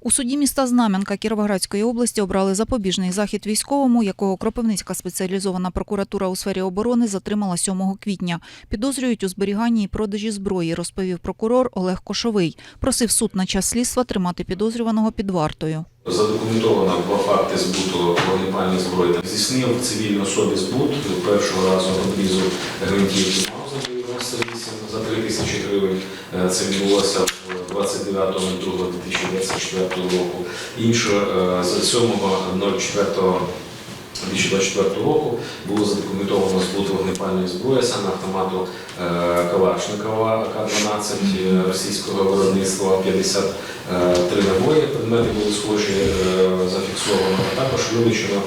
У суді міста Знам'янка Кіровоградської області обрали запобіжний захід військовому, якого Кропивницька спеціалізована прокуратура у сфері оборони затримала 7 квітня. Підозрюють у зберіганні і продажі зброї, розповів прокурор Олег Кошовий. Просив суд на час слідства тримати підозрюваного під вартою. Задокументовано два факти збуту вогнепальної зброї. Здійснив цивільній особі збут першого разу обрізу гвинтівки Маузер 98 за 3 тисячі гривень. Е, Це відбулося 29.02.2024 року. Інше е, з 7.04. 2024 року було задокументовано збут вогнепальної зброї, саме автомату е, Калашникова К-12 е, російського виробництва 53 набої. Предмети були схожі, зафіксовано. А також вилучено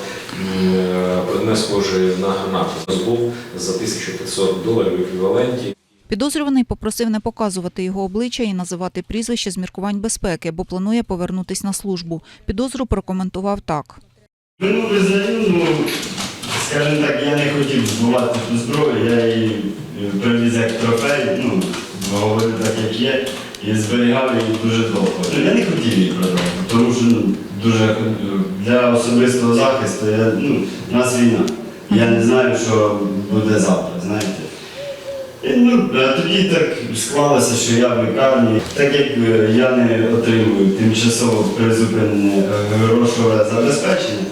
предмет схожий на гранату. Збув за 1500 доларів еквіваленті. Підозрюваний попросив не показувати його обличчя і називати прізвище з міркувань безпеки, бо планує повернутись на службу. Підозру прокоментував так. Ну, визнаю, ну, скажімо так, я не хотів збувати ту зброю, я її е, привіз як трофей, ну, говорю так, як є, і зберігав її дуже довго. Ну, я не хотів її продавати, тому що ну, дуже е, для особистого захисту, я, ну, нас війна. Я не знаю, що буде завтра, знаєте. І, ну, тоді так склалося, що я в лікарні. Так як е, я не отримую тимчасово призупинене е, грошове забезпечення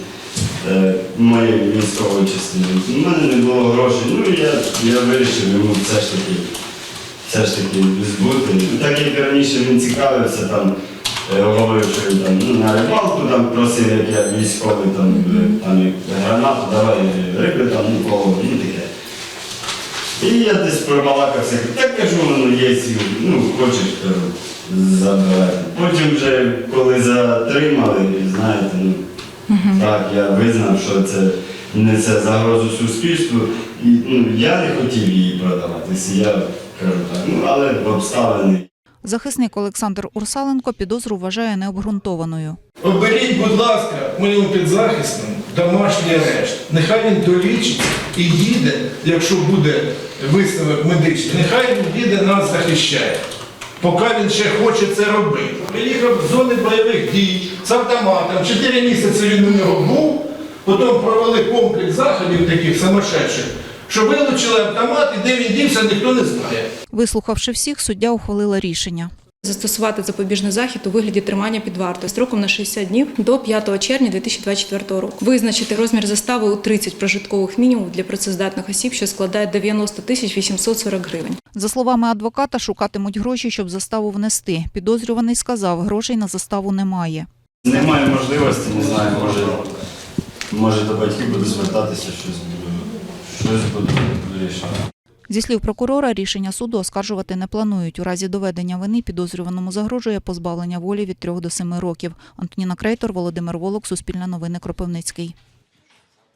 е, моєї військової частини, у мене не було грошей. Ну я, я вирішив йому все ж таки, все ж таки збути. Так як раніше він цікавився, там, говорив, що він там, ну, на рибалку там, просив, як я військовий, там, там, гранату, давай риби, там, ну, кого, ну таке. І я десь пробалакався, так кажу, воно є, ну, хочеш, кажу, забирай. Потім вже, коли затримали, знаєте, ну, так, я визнав, що це несе загрозу суспільству. І, ну, я не хотів її продаватися, я кажу так, ну, але обставини. Захисник Олександр Урсаленко підозру вважає необґрунтованою. Оберіть, будь ласка, моєму підзахисному домашній арешт. Нехай він долічиться і їде, якщо буде висновок медичний, нехай він їде нас захищає. Поки він ще хоче це робити. Приїхав з зони бойових дій з автоматом, 4 місяці він у нього був, потім провели комплекс заходів таких самошедших, що вилучили автомат і де він дівся, ніхто не знає. Вислухавши всіх, суддя ухвалила рішення. Застосувати запобіжний захід у вигляді тримання під вартою строком на 60 днів до 5 червня 2024 року. Визначити розмір застави у 30 прожиткових мінімумів для працездатних осіб, що складає 90 тисяч 840 гривень. За словами адвоката, шукатимуть гроші, щоб заставу внести. Підозрюваний сказав, грошей на заставу немає. Немає можливості, не знаю, може, може до батьків буду звертатися, щось щось буду вирішувати. Зі слів прокурора, рішення суду оскаржувати не планують. У разі доведення вини підозрюваному загрожує позбавлення волі від 3 до 7 років. Антоніна Крейтор, Володимир Волок, Суспільне новини Кропивницький.